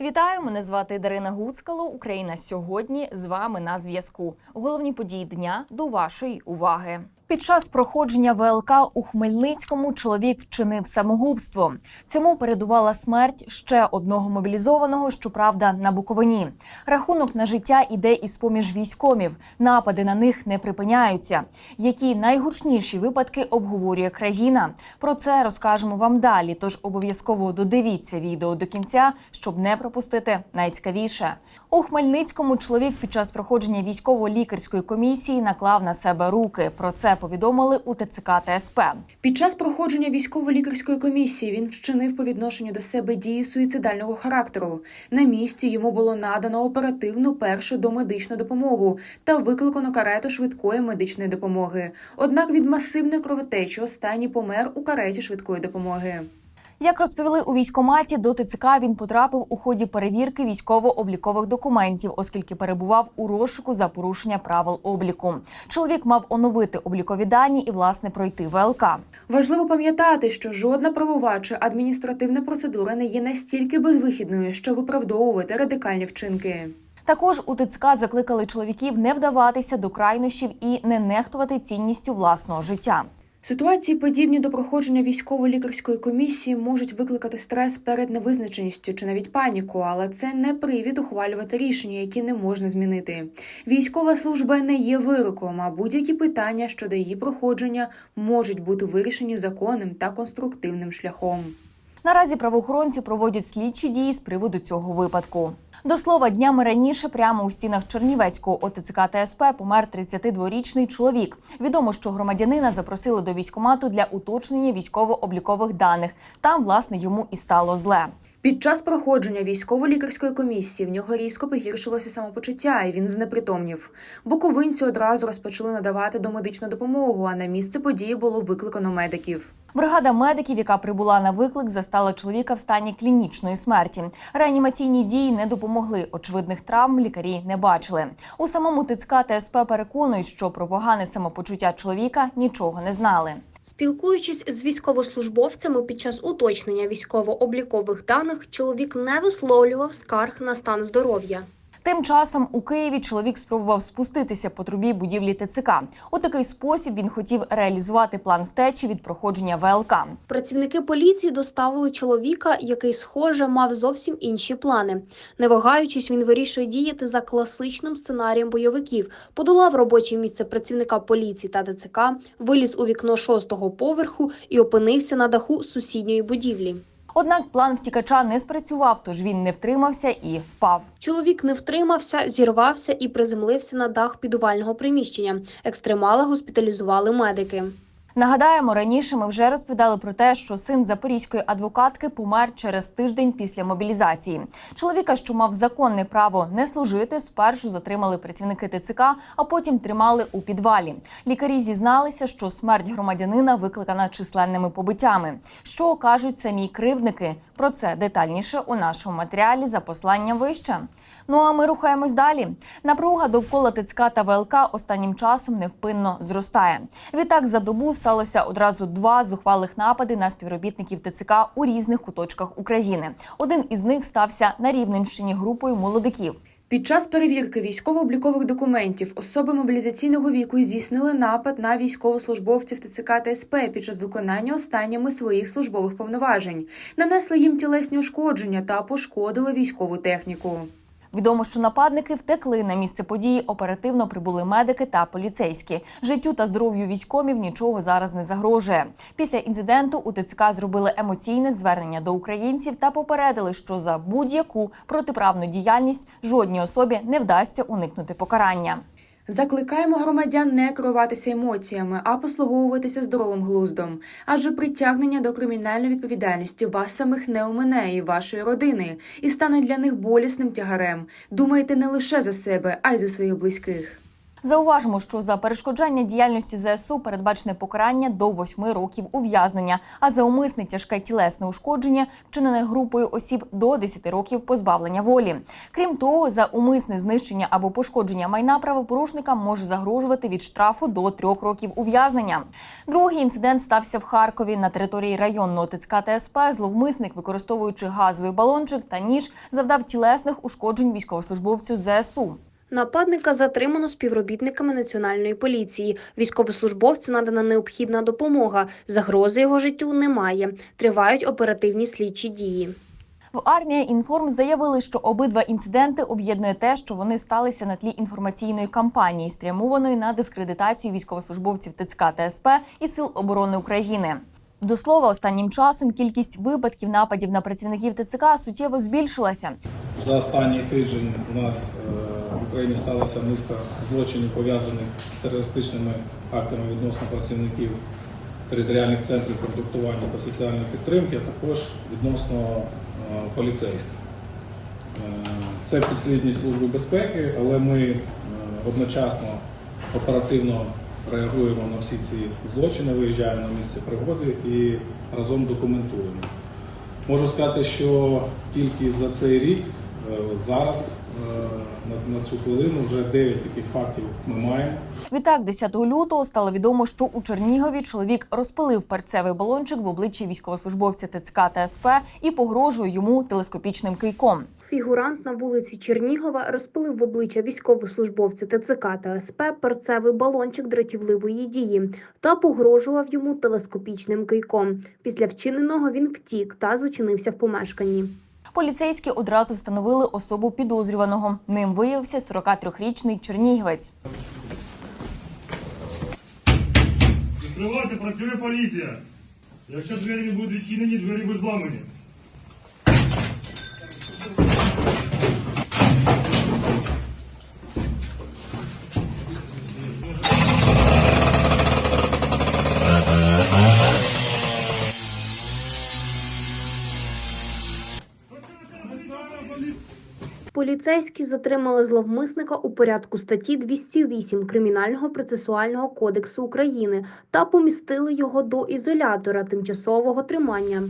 Вітаю, мене звати Дарина Гуцкало. Україна сьогодні з вами на зв'язку. Головні події дня до вашої уваги. Під час проходження ВЛК у Хмельницькому чоловік вчинив самогубство. Цьому передувала смерть ще одного мобілізованого, щоправда, на Буковині. Рахунок на життя іде із поміж військомів. Напади на них не припиняються. Які найгучніші випадки обговорює країна? Про це розкажемо вам далі. Тож обов'язково додивіться відео до кінця, щоб не пропустити найцікавіше. У Хмельницькому чоловік під час проходження військово-лікарської комісії наклав на себе руки. Про це повідомили у ТЦК ТСП. СП. Під час проходження військово-лікарської комісії він вчинив по відношенню до себе дії суїцидального характеру. На місці йому було надано оперативну першу домедичну допомогу та викликано карету швидкої медичної допомоги. Однак від масивної кровотечі останній помер у кареті швидкої допомоги. Як розповіли у військкоматі, до ТЦК він потрапив у ході перевірки військово-облікових документів, оскільки перебував у розшуку за порушення правил обліку. Чоловік мав оновити облікові дані і власне пройти ВЛК. Важливо пам'ятати, що жодна правова чи адміністративна процедура не є настільки безвихідною, що виправдовувати радикальні вчинки. Також у ТЦК закликали чоловіків не вдаватися до крайнощів і не нехтувати цінністю власного життя. Ситуації, подібні до проходження військово-лікарської комісії, можуть викликати стрес перед невизначеністю чи навіть паніку, але це не привід ухвалювати рішення, які не можна змінити. Військова служба не є вироком, а будь-які питання щодо її проходження можуть бути вирішені законним та конструктивним шляхом. Наразі правоохоронці проводять слідчі дії з приводу цього випадку. До слова, днями раніше, прямо у стінах Чернівецького ОТЦК ТСП СП помер 32-річний чоловік. Відомо, що громадянина запросили до військкомату для уточнення військово-облікових даних. Там, власне, йому і стало зле. Під час проходження військово-лікарської комісії в нього різко погіршилося самопочуття, і він знепритомнів. Буковинцю одразу розпочали надавати домедичну допомогу, а на місце події було викликано медиків. Бригада медиків, яка прибула на виклик, застала чоловіка в стані клінічної смерті. Реанімаційні дії не допомогли. Очевидних травм лікарі не бачили. У самому ТЦК та СП переконують, що про погане самопочуття чоловіка нічого не знали. Спілкуючись з військовослужбовцями під час уточнення військово-облікових даних, чоловік не висловлював скарг на стан здоров'я. Тим часом у Києві чоловік спробував спуститися по трубі будівлі ТЦК. У такий спосіб він хотів реалізувати план втечі від проходження ВЛК. Працівники поліції доставили чоловіка, який, схоже, мав зовсім інші плани. Не вагаючись, він вирішує діяти за класичним сценарієм бойовиків. Подолав робоче місце працівника поліції та ТЦК, виліз у вікно шостого поверху і опинився на даху сусідньої будівлі. Однак план втікача не спрацював, тож він не втримався і впав. Чоловік не втримався, зірвався і приземлився на дах підувального приміщення. Екстремала госпіталізували медики. Нагадаємо, раніше ми вже розповідали про те, що син запорізької адвокатки помер через тиждень після мобілізації. Чоловіка, що мав законне право не служити, спершу затримали працівники ТЦК, а потім тримали у підвалі. Лікарі зізналися, що смерть громадянина викликана численними побиттями. Що кажуть самі кривдники? Про це детальніше у нашому матеріалі за посланням вище. Ну а ми рухаємось далі. Напруга довкола ТЦК та ВЛК останнім часом невпинно зростає. Відтак за добу сталося одразу два зухвалих напади на співробітників ТЦК у різних куточках України. Один із них стався на Рівненщині групою молодиків. Під час перевірки військово-облікових документів особи мобілізаційного віку здійснили напад на військовослужбовців ТЦК та СП під час виконання останніми своїх службових повноважень, нанесли їм тілесні ушкодження та пошкодили військову техніку. Відомо, що нападники втекли на місце події. Оперативно прибули медики та поліцейські. Життю та здоров'ю військомів нічого зараз не загрожує. Після інциденту у ТЦК зробили емоційне звернення до українців та попередили, що за будь-яку протиправну діяльність жодній особі не вдасться уникнути покарання. Закликаємо громадян не керуватися емоціями, а послуговуватися здоровим глуздом. Адже притягнення до кримінальної відповідальності вас самих не умине і вашої родини, і стане для них болісним тягарем. Думайте не лише за себе, а й за своїх близьких. Зауважимо, що за перешкоджання діяльності ЗСУ передбачене покарання до 8 років ув'язнення, а за умисне тяжке тілесне ушкодження, вчинене групою осіб до 10 років позбавлення волі. Крім того, за умисне знищення або пошкодження майна правопорушника може загрожувати від штрафу до 3 років ув'язнення. Другий інцидент стався в Харкові на території районного ТЦК та СП. Зловмисник, використовуючи газовий балончик та ніж, завдав тілесних ушкоджень військовослужбовцю ЗСУ. Нападника затримано співробітниками національної поліції. Військовослужбовцю надана необхідна допомога. Загрози його життю немає. Тривають оперативні слідчі дії. В армія інформ заявили, що обидва інциденти об'єднує те, що вони сталися на тлі інформаційної кампанії, спрямованої на дискредитацію військовослужбовців ТЦК та СП і Сил оборони України. До слова, останнім часом кількість випадків нападів на працівників ТЦК суттєво збільшилася. За останній тиждень у нас е, Україні сталося низка злочинів пов'язаних з терористичними актами відносно працівників територіальних центрів комплектування та соціальної підтримки, а також відносно е, поліцейських. Е, Це підслідність Служби безпеки, але ми е, одночасно оперативно реагуємо на всі ці злочини, виїжджаємо на місце пригоди і разом документуємо. Можу сказати, що тільки за цей рік зараз на, на цю хвилину вже 9 таких фактів ми маємо. Відтак, 10 лютого стало відомо, що у Чернігові чоловік розпилив перцевий балончик в обличчі військовослужбовця ТЦК та СП і погрожує йому телескопічним кийком. Фігурант на вулиці Чернігова розпилив в обличчя військовослужбовця ТЦК та СП перцевий балончик дратівливої дії та погрожував йому телескопічним кийком. Після вчиненого він втік та зачинився в помешканні. Поліцейські одразу встановили особу підозрюваного. Ним виявився 43-річний чернігівець. Відкривайте, працює поліція. Якщо двері не будуть відчинені, двері будуть зламані. Поліцейські затримали зловмисника у порядку статті 208 Кримінального процесуального кодексу України та помістили його до ізолятора тимчасового тримання.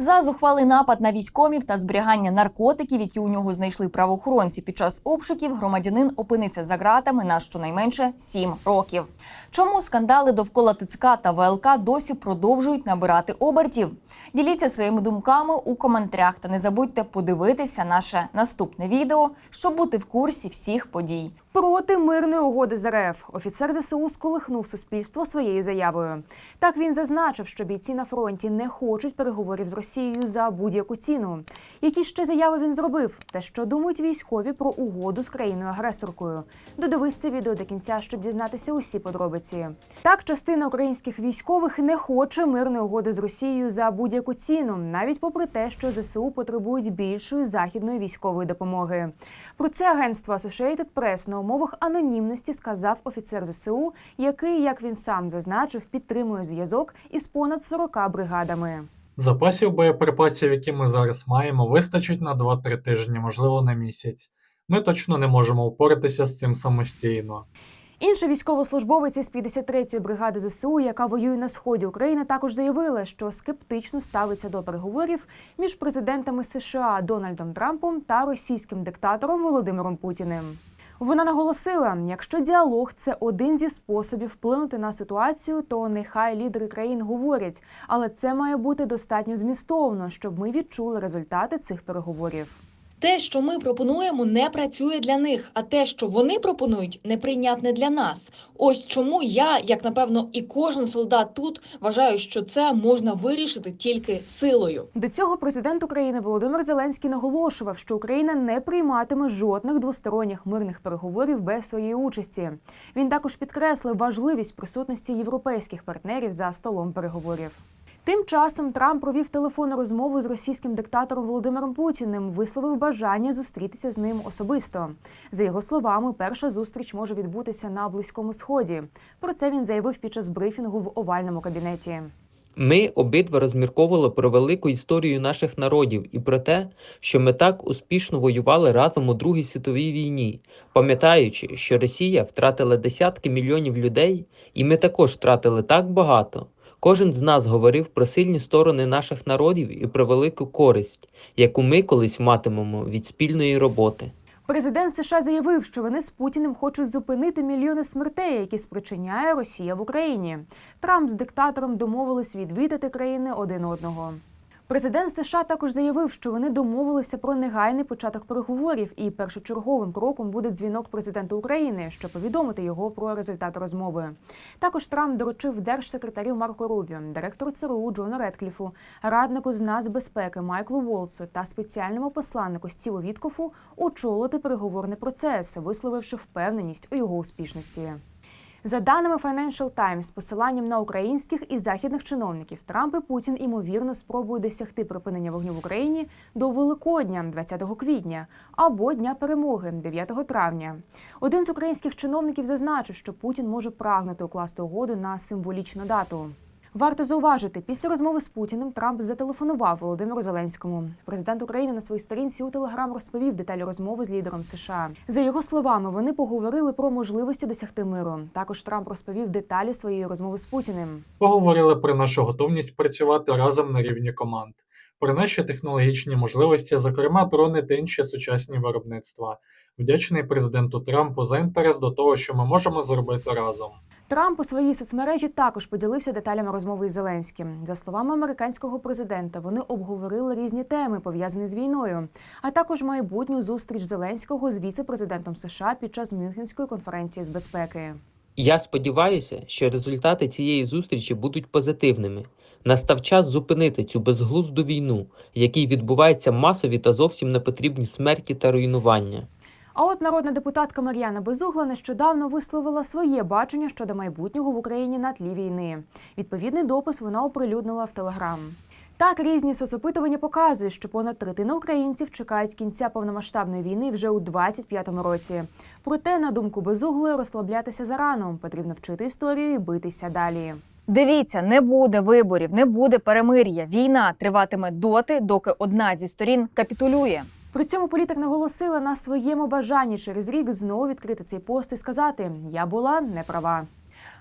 За зухвалий напад на військомів та зберігання наркотиків, які у нього знайшли правоохоронці під час обшуків, громадянин опиниться за ґратами на щонайменше 7 років. Чому скандали довкола ТЦК та ВЛК досі продовжують набирати обертів? Діліться своїми думками у коментарях та не забудьте подивитися наше наступне відео, щоб бути в курсі всіх подій. Проти мирної угоди з РФ офіцер ЗСУ сколихнув суспільство своєю заявою. Так він зазначив, що бійці на фронті не хочуть переговорів з Росією за будь-яку ціну. Які ще заяви він зробив? Та що думають військові про угоду з країною-агресоркою? Додивись це відео до кінця, щоб дізнатися усі подробиці. Так, частина українських військових не хоче мирної угоди з Росією за будь-яку ціну, навіть попри те, що ЗСУ потребують більшої західної військової допомоги. Про це агентство Associated Press умовах анонімності сказав офіцер ЗСУ, який, як він сам зазначив, підтримує зв'язок із понад 40 бригадами. Запасів боєприпасів, які ми зараз маємо, вистачить на 2-3 тижні, можливо, на місяць. Ми точно не можемо впоратися з цим самостійно. Інший військовослужбовець із 53-ї бригади ЗСУ, яка воює на сході України, також заявила, що скептично ставиться до переговорів між президентами США Дональдом Трампом та російським диктатором Володимиром Путіним. Вона наголосила, якщо діалог це один зі способів вплинути на ситуацію, то нехай лідери країн говорять, але це має бути достатньо змістовно, щоб ми відчули результати цих переговорів. Те, що ми пропонуємо, не працює для них, а те, що вони пропонують, неприйнятне для нас. Ось чому я, як напевно, і кожен солдат тут вважаю, що це можна вирішити тільки силою. До цього президент України Володимир Зеленський наголошував, що Україна не прийматиме жодних двосторонніх мирних переговорів без своєї участі. Він також підкреслив важливість присутності європейських партнерів за столом переговорів. Тим часом Трамп провів телефонну розмову з російським диктатором Володимиром Путіним, висловив бажання зустрітися з ним особисто. За його словами, перша зустріч може відбутися на близькому сході. Про це він заявив під час брифінгу в овальному кабінеті. Ми обидва розмірковували про велику історію наших народів і про те, що ми так успішно воювали разом у Другій світовій війні, пам'ятаючи, що Росія втратила десятки мільйонів людей, і ми також втратили так багато. Кожен з нас говорив про сильні сторони наших народів і про велику користь, яку ми колись матимемо від спільної роботи. Президент США заявив, що вони з Путіним хочуть зупинити мільйони смертей, які спричиняє Росія в Україні. Трамп з диктатором домовились відвідати країни один одного. Президент США також заявив, що вони домовилися про негайний початок переговорів, і першочерговим кроком буде дзвінок президенту України, щоб повідомити його про результат розмови. Також Трамп доручив держсекретарю Марко Рубіо, директору ЦРУ Джону Редкліфу, раднику з нацбезпеки Майклу Волсу та спеціальному посланнику Стіву Віткофу очолити переговорний процес, висловивши впевненість у його успішності. За даними Financial Times, з посиланням на українських і західних чиновників, Трамп і Путін імовірно спробують досягти припинення вогню в Україні до Великодня, 20 квітня, або Дня перемоги, 9 травня. Один з українських чиновників зазначив, що Путін може прагнути укласти угоду на символічну дату. Варто зауважити, після розмови з Путіним Трамп зателефонував Володимиру Зеленському. Президент України на своїй сторінці у Телеграм розповів деталі розмови з лідером США. За його словами, вони поговорили про можливості досягти миру. Також Трамп розповів деталі своєї розмови з Путіним. Поговорили про нашу готовність працювати разом на рівні команд, про наші технологічні можливості, зокрема дрони та інші сучасні виробництва. Вдячний президенту Трампу за інтерес до того, що ми можемо зробити разом. Трамп у своїй соцмережі також поділився деталями розмови із Зеленським. За словами американського президента, вони обговорили різні теми, пов'язані з війною, а також майбутню зустріч Зеленського з віце-президентом США під час Мюнхенської конференції з безпеки. Я сподіваюся, що результати цієї зустрічі будуть позитивними. Настав час зупинити цю безглузду війну, в якій відбуваються масові та зовсім непотрібні смерті та руйнування. А от народна депутатка Мар'яна Безугла нещодавно висловила своє бачення щодо майбутнього в Україні на тлі війни. Відповідний допис вона оприлюднила в Телеграм. Так, різні соцопитування показують, що понад третина українців чекають кінця повномасштабної війни вже у 25-му році. Проте, на думку Безуглої, розслаблятися зарано. Потрібно вчити історію і битися далі. Дивіться, не буде виборів, не буде перемир'я. Війна триватиме доти, доки одна зі сторін капітулює. При цьому політик наголосила на своєму бажанні через рік знову відкрити цей пост і сказати: Я була не права.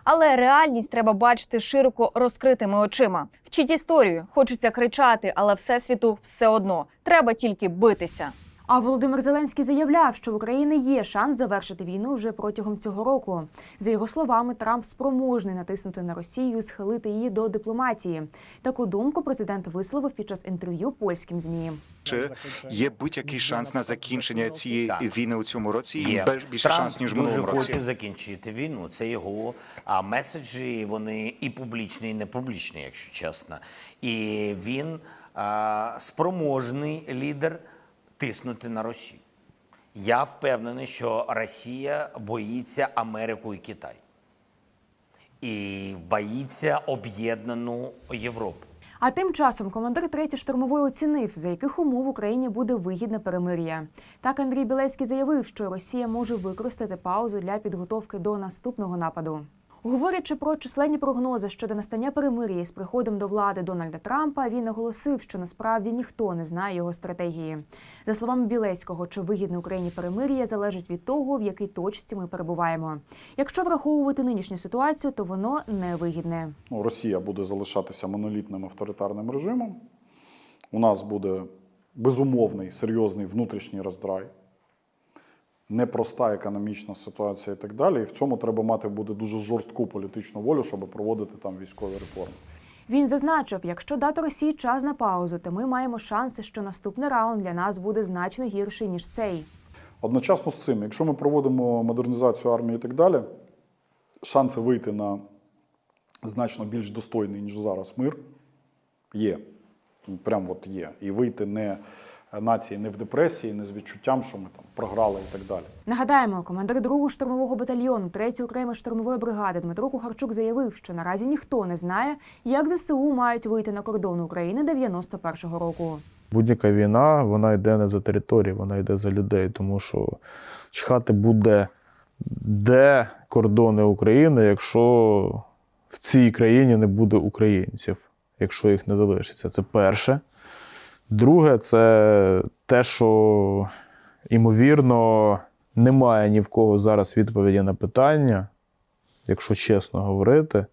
Але реальність треба бачити широко розкритими очима. Вчіть історію, хочеться кричати, але всесвіту все одно треба тільки битися. А Володимир Зеленський заявляв, що в Україні є шанс завершити війну вже протягом цього року. За його словами, Трамп спроможний натиснути на Росію, і схилити її до дипломатії. Таку думку президент висловив під час інтерв'ю польським змі. Чи є будь-який шанс на закінчення цієї війни у цьому році? Є. Більше Трамп шанс ніж дуже минулому році. хоче закінчити війну. Це його а, меседжі. Вони і публічні, і не публічні, якщо чесно. І він а, спроможний лідер тиснути на Росію. Я впевнений, що Росія боїться Америку і Китай. І боїться об'єднану Європу. А тим часом командир третьої штурмової оцінив, за яких умов Україні буде вигідне перемир'я. Так Андрій Білецький заявив, що Росія може використати паузу для підготовки до наступного нападу. Говорячи про численні прогнози щодо настання перемир'я з приходом до влади Дональда Трампа, він наголосив, що насправді ніхто не знає його стратегії. За словами Білецького, чи вигідне Україні перемир'я залежить від того, в якій точці ми перебуваємо. Якщо враховувати нинішню ситуацію, то воно не вигідне. ну, Росія буде залишатися монолітним авторитарним режимом. У нас буде безумовний серйозний внутрішній роздрай, непроста економічна ситуація і так далі. І в цьому треба мати буде дуже жорстку політичну волю, щоб проводити там військові реформи. Він зазначив, якщо дати Росії час на паузу, то ми маємо шанси, що наступний раунд для нас буде значно гірший ніж цей. Одночасно з цим, якщо ми проводимо модернізацію армії і так далі, шанси вийти на значно більш достойний, ніж зараз мир, є. Прям от є. І вийти не нації не в депресії, не з відчуттям, що ми там програли і так далі. Нагадаємо, командир 2-го штурмового батальйону 3-ї окремої штурмової бригади Дмитро Кухарчук заявив, що наразі ніхто не знає, як ЗСУ мають вийти на кордон України 91-го року. Будь-яка війна вона йде не за територію, вона йде за людей, тому що чхати буде де кордони України, якщо в цій країні не буде українців. якщо їх не залишиться. Це перше. Друге, це те, що, ймовірно, немає ні в кого зараз відповіді на питання, якщо чесно говорити,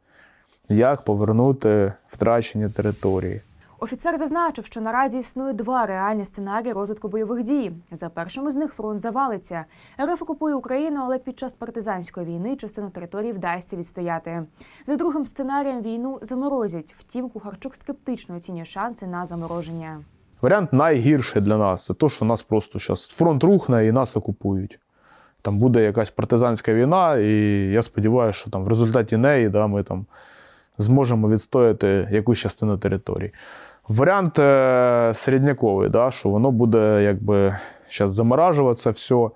як повернути втрачені території. Офіцер зазначив, що наразі існує два реальні сценарії розвитку бойових дій. За першим із них фронт завалиться. РФ окупує Україну, але під час партизанської війни частину території вдасться відстояти. За другим сценарієм війну заморозять. Втім, Кухарчук скептично оцінює шанси на замороження. Варіант найгірший для нас це те, що нас просто зараз фронт рухне і нас окупують. Там буде якась партизанська війна, і я сподіваюся, що там в результаті неї да, ми там зможемо відстояти якусь частину території. Варіант е, середняковий, да, що воно буде якби зараз заморажуватися все.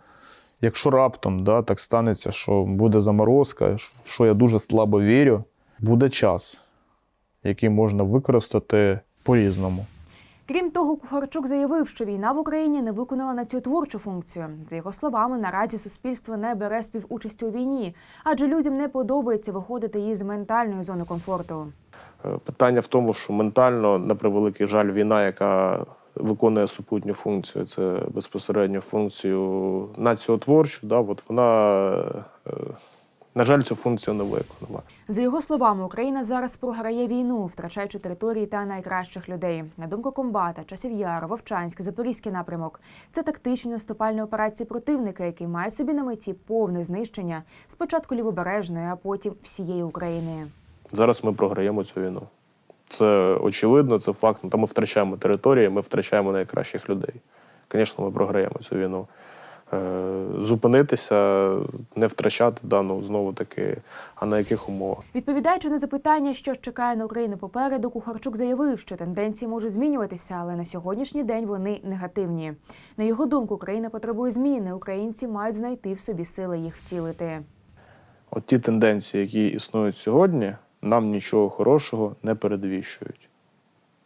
Якщо раптом да, так станеться, що буде заморозка, в що я дуже слабо вірю, буде час, який можна використати по-різному. Крім того, Кухарчук заявив, що війна в Україні не виконала націотворчу функцію. За його словами, наразі суспільство не бере співучасті у війні, адже людям не подобається виходити із ментальної зони комфорту. Е, Питання в тому, що ментально, на превеликий жаль, війна, яка виконує супутню функцію, це безпосередньо функцію націотворчу, да, от вона, е, на жаль, цю функцію не виконала. За його словами, Україна зараз програє війну, втрачаючи території та найкращих людей. На думку комбата, часів Яр, Вовчанськ, Запорізький напрямок це тактичні наступальні операції противника, який має собі на меті повне знищення спочатку лівобережної, а потім всієї України. Зараз ми програємо цю війну. Це очевидно, це факт. Та ми втрачаємо території, ми втрачаємо найкращих людей. Звісно, ми програємо цю війну. Е, Зупинитися, не втрачати дану знову таки, а на яких умовах? Відповідаючи на запитання, що чекає на Україну попереду, Кухарчук заявив, що тенденції можуть змінюватися, але на сьогоднішній день вони негативні. На його думку, Україна потребує зміни. Українці мають знайти в собі сили їх втілити. От ті тенденції, які існують сьогодні, нам нічого хорошого не передвіщують.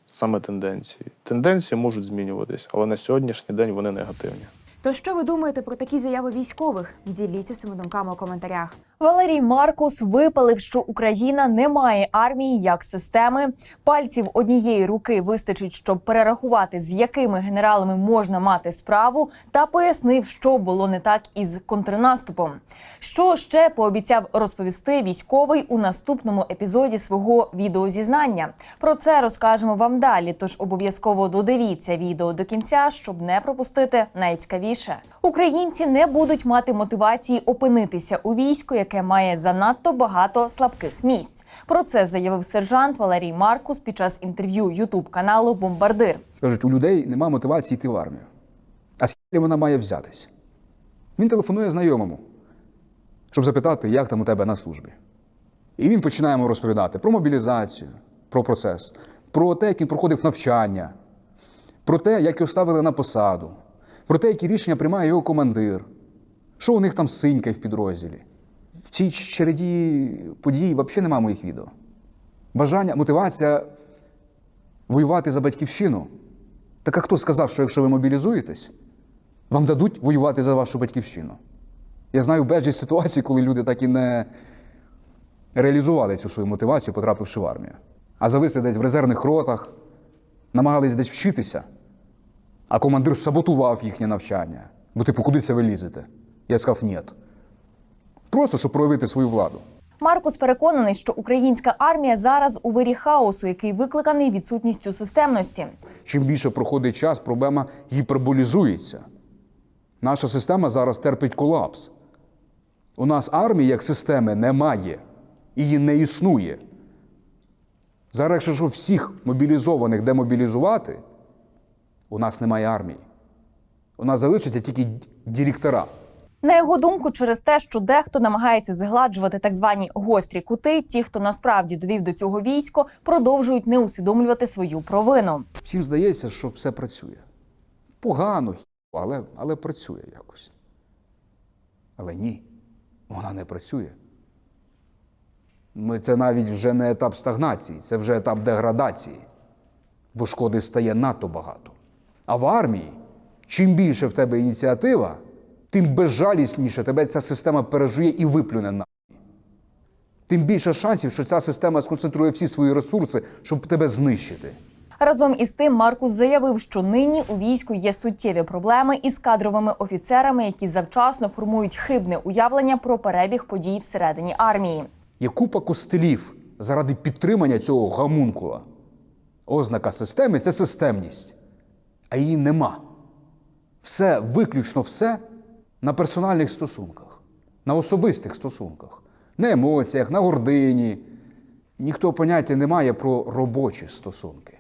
Саме тенденції. Тенденції можуть змінюватись, але на сьогоднішній день вони негативні. То що ви думаєте про такі заяви військових? Діліться своїми думками у коментарях. Валерій Маркус випалив, що Україна не має армії як системи. Пальців однієї руки вистачить, щоб перерахувати, з якими генералами можна мати справу, та пояснив, що було не так із контрнаступом. Що ще пообіцяв розповісти військовий у наступному епізоді свого відеозізнання. Про це розкажемо вам далі. Тож обов'язково додивіться відео до кінця, щоб не пропустити найцікавіше. Українці не будуть мати мотивації опинитися у війську, яке має занадто багато слабких місць. Про це заявив сержант Валерій Маркус під час інтерв'ю Ютуб каналу Бомбардир. Кажуть, у людей немає мотивації йти в армію. А скільки вона має взятись? Він телефонує знайомому, щоб запитати, як там у тебе на службі. І він починає йому розповідати про мобілізацію, про процес, про те, як він проходив навчання, про те, як його ставили на посаду, про те, які рішення приймає його командир, що у них там синька в підрозділі. Цій череді подій взагалі немає моїх відео. Бажання, мотивація воювати за батьківщину. Так а хто сказав, що якщо ви мобілізуєтесь, вам дадуть воювати за вашу батьківщину? Я знаю безліч ситуацій, коли люди так і не реалізували цю свою мотивацію, потрапивши в армію. А зависли десь в резервних ротах, намагались десь вчитися, а командир саботував їхнє навчання. Бо, типу, куди це ви лізете? Я сказав, ні. Просто щоб проявити свою владу. Маркус переконаний, що українська армія зараз у вирі хаосу, який викликаний відсутністю системності. Чим більше проходить час, проблема гіперболізується. Наша система зараз терпить колапс. У нас армії як системи немає, її не існує. Зараз, якщо що всіх мобілізованих демобілізувати, у нас немає армії. У нас залишаться тільки директора. На його думку, через те, що дехто намагається згладжувати так звані гострі кути, ті, хто насправді довів до цього військо, продовжують не усвідомлювати свою провину. Всім здається, що все працює. Погано, але, але працює якось. Але ні, вона не працює. Ми, це навіть вже не етап стагнації, це вже етап деградації, бо шкоди стає надто багато. А в армії, чим більше в тебе ініціатива, тим безжалісніше тебе ця система пережує і виплюне на. тим більше шансів, що ця система сконцентрує всі свої ресурси, щоб тебе знищити. Разом із тим Маркус заявив, що нині у війську є суттєві проблеми із кадровими офіцерами, які завчасно формують хибне уявлення про перебіг подій всередині армії. Є купа костелів заради підтримання цього гамункула. Ознака системи це системність, а її нема. Все, виключно все на персональних стосунках, на особистих стосунках, на емоціях, на гордині. Ніхто поняття не має про робочі стосунки.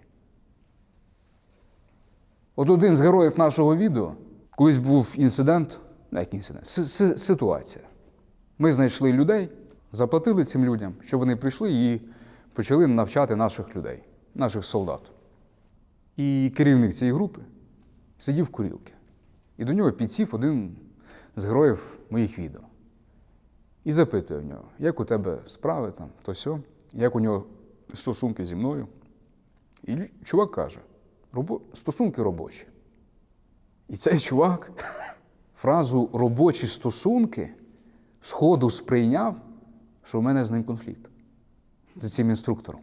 От один з героїв нашого відео, колись був інцидент, як інцидент, си- си- ситуація. Ми знайшли людей, заплатили цим людям, щоб вони прийшли і почали навчати наших людей, наших солдат. І керівник цієї групи сидів в курілки. І до нього підсів один з героїв моїх відео. І запитує в нього, як у тебе справи там, то сьо, як у нього стосунки зі мною. І чувак каже: «Робо- стосунки робочі. І цей чувак фразу робочі стосунки сходу сприйняв, що в мене з ним конфлікт з цим інструктором.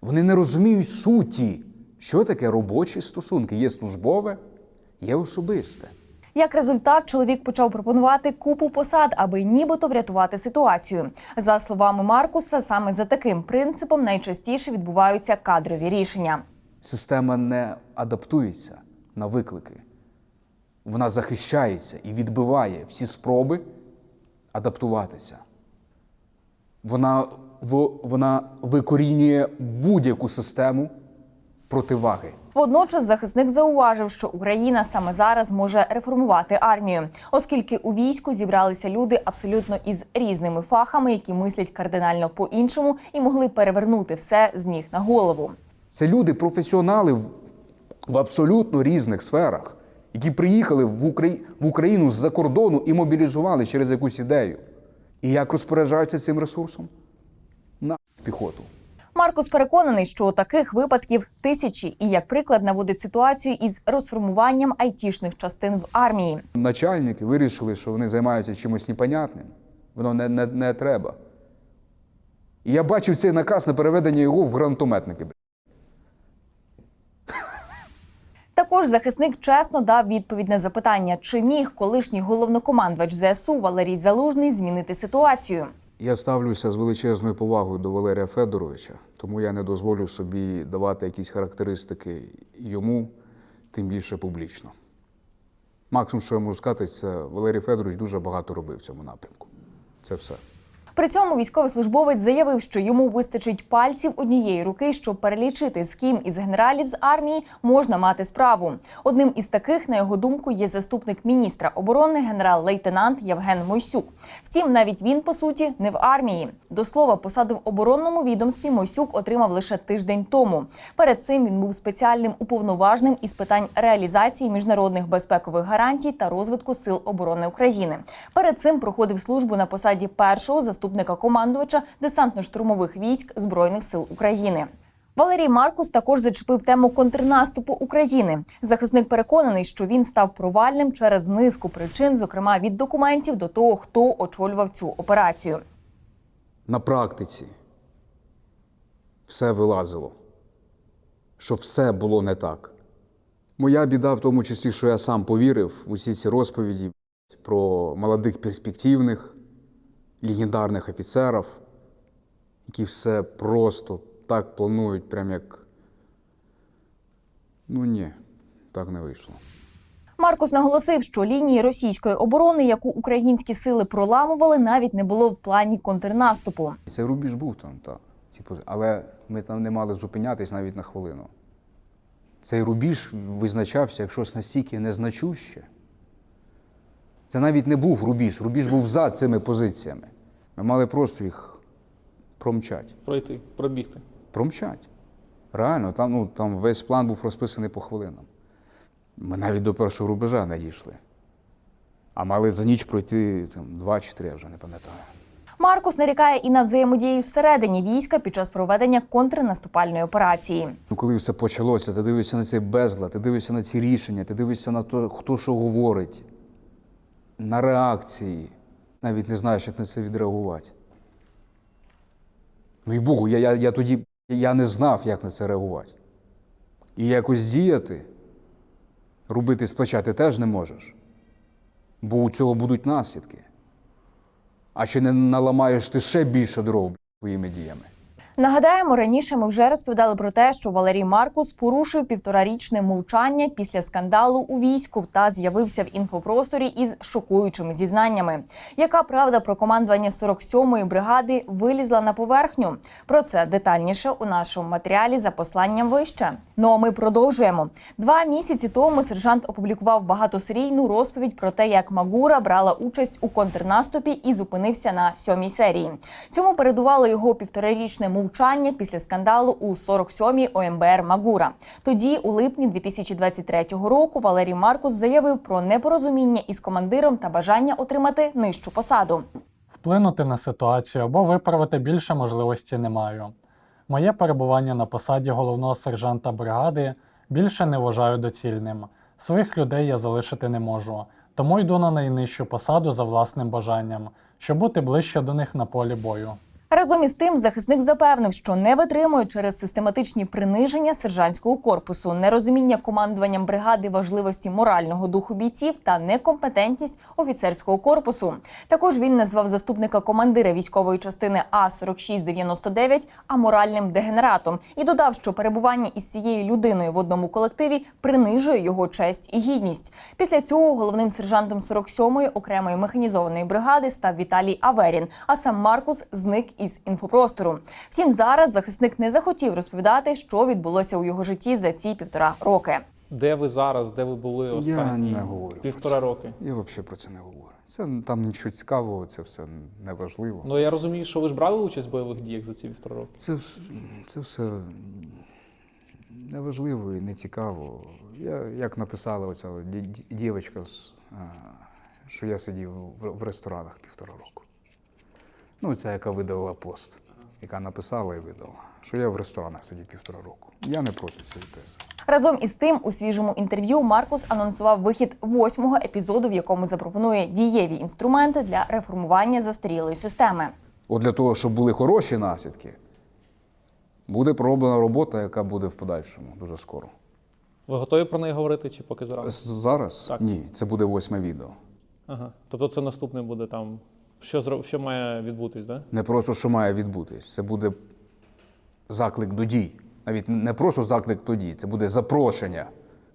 Вони не розуміють суті, що таке робочі стосунки. Є службове, є особисте. Як результат, чоловік почав пропонувати купу посад, аби нібито врятувати ситуацію. За словами Маркуса, саме за таким принципом найчастіше відбуваються кадрові рішення. Система не адаптується на виклики. Вона захищається і відбиває всі спроби адаптуватися. Вона, вона викорінює будь-яку систему противаги. Водночас захисник зауважив, що Україна саме зараз може реформувати армію, оскільки у війську зібралися люди абсолютно із різними фахами, які мислять кардинально по-іншому і могли перевернути все з ніг на голову. Це люди, професіонали в, абсолютно різних сферах, які приїхали в, Украї... в Україну з-за кордону і мобілізували через якусь ідею. І як розпоряджаються цим ресурсом? На піхоту. Маркус переконаний, що таких випадків тисячі, і як приклад наводить ситуацію із розформуванням айтішних частин в армії. Начальники вирішили, що вони займаються чимось непонятним. Воно не, не, не треба. І я бачив цей наказ на переведення його в гранатометники. Також захисник чесно дав відповідь на запитання, чи міг колишній головнокомандувач ЗСУ Валерій Залужний змінити ситуацію. Я ставлюся з величезною повагою до Валерія Федоровича, тому я не дозволю собі давати якісь характеристики йому, тим більше публічно. Максимум, що я можу сказати, це Валерій Федорович дуже багато робив в цьому напрямку. Це все. При цьому військовослужбовець заявив, що йому вистачить пальців однієї руки, щоб перелічити, з ким із генералів з армії можна мати справу. Одним із таких, на його думку, є заступник міністра оборони генерал-лейтенант Євген Мойсюк. Втім, навіть він по суті не в армії. До слова, посаду в оборонному відомстві Мойсюк отримав лише тиждень тому. Перед цим він був спеціальним уповноваженим із питань реалізації міжнародних безпекових гарантій та розвитку сил оборони України. Перед цим проходив службу на посаді першого заступника командувача десантно-штурмових військ збройних сил України. Валерій Маркус також зачепив тему контрнаступу України. Захисник переконаний, що він став провальним через низку причин, зокрема від документів до того, хто очолював цю операцію. На практиці все вилазило, що все було не так. Моя біда в тому числі, що я сам повірив в усі ці розповіді про молодих перспективних, легендарних офіцерів, які все просто так планують, прям як. Ну ні, так не вийшло. Маркус наголосив, що лінії російської оборони, яку українські сили проламували, навіть не було в плані контрнаступу. Цей рубіж був там, так. Типу, але ми там не мали зупинятись навіть на хвилину. Цей рубіж визначався як щось настільки незначуще. Це навіть не був рубіж, рубіж був за цими позиціями. Ми мали просто їх промчати. Пройти, пробігти. Промчать. Реально, там, ну, там весь план був розписаний по хвилинам. Ми навіть до першого рубежа не дійшли. А мали за ніч пройти там, два чи три, я вже не пам'ятаю. Маркус нарікає і на взаємодію всередині війська під час проведення контрнаступальної операції. Ну, коли все почалося, ти дивишся на цей безлад, ти дивишся на ці рішення, ти дивишся на те, хто що говорить, на реакції. Навіть не знаєш, як на це відреагувати. Ну і Богу, я, я, я тоді я не знав, як на це реагувати. І якось діяти, робити з плеча ти теж не можеш. Бо у цього будуть наслідки. А чи не наламаєш ти ще більше дров своїми діями? Нагадаємо, раніше ми вже розповідали про те, що Валерій Маркус порушив півторарічне мовчання після скандалу у війську та з'явився в інфопросторі із шокуючими зізнаннями. Яка правда про командування 47-ї бригади вилізла на поверхню? Про це детальніше у нашому матеріалі за посланням вище. Ну а ми продовжуємо. Два місяці тому сержант опублікував багатосерійну розповідь про те, як Магура брала участь у контрнаступі і зупинився на сьомій серії. Цьому передувало його півторарічне мовчання після скандалу у 47-й ОМБР Магура. Тоді, у липні 2023 року, Валерій Маркус заявив про непорозуміння із командиром та бажання отримати нижчу посаду. Вплинути на ситуацію або виправити більше можливості не маю. Моє перебування на посаді головного сержанта бригади більше не вважаю доцільним. Своїх людей я залишити не можу, тому йду на найнижчу посаду за власним бажанням, щоб бути ближче до них на полі бою. Разом із тим, захисник запевнив, що не витримує через систематичні приниження сержантського корпусу, нерозуміння командуванням бригади важливості морального духу бійців та некомпетентність офіцерського корпусу. Також він назвав заступника командира військової частини А 4699 аморальним дегенератом і додав, що перебування із цією людиною в одному колективі принижує його честь і гідність. Після цього головним сержантом 47-ї окремої механізованої бригади став Віталій Аверін, а сам Маркус зник із інфопростору. Втім, зараз захисник не захотів розповідати, що відбулося у його житті за ці півтора роки. Де ви зараз, де ви були останні не говорю півтора роки? Я взагалі про це не говорю. Це там нічого цікавого, це все неважливо. Ну я розумію, що ви ж брали участь в бойових діях за ці півтора роки. Це, це все неважливо і не цікаво. Я, як написала оця дівчинка, з, що я сидів в, в ресторанах півтора року. Ну, ця, яка видала пост, яка написала і видала, що я в ресторанах сидів півтора року. Я не проти цієї тези. Разом із тим, у свіжому інтерв'ю Маркус анонсував вихід восьмого епізоду, в якому запропонує дієві інструменти для реформування застарілої системи. От для того, щоб були хороші наслідки, буде пророблена робота, яка буде в подальшому дуже скоро. Ви готові про неї говорити чи поки зрано? Зараз? Так. Ні, це буде восьме відео. Ага. Тобто це наступне буде там. Що зро... що має відбутись, да? Не просто що має відбутись, це буде заклик до дій. Навіть не просто заклик до дій, це буде запрошення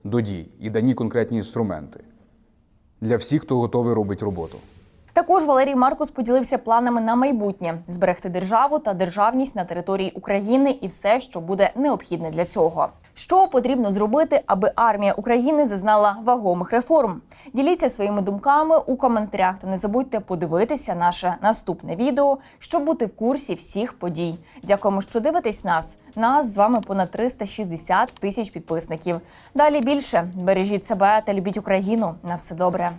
до дій і дані конкретні інструменти для всіх, хто готовий робити роботу. Також Валерій Маркус поділився планами на майбутнє зберегти державу та державність на території України і все, що буде необхідне для цього. Що потрібно зробити, аби армія України зазнала вагомих реформ? Діліться своїми думками у коментарях та не забудьте подивитися наше наступне відео, щоб бути в курсі всіх подій. Дякуємо, що дивитесь нас. Нас з вами понад 360 тисяч підписників. Далі більше бережіть себе та любіть Україну. На все добре.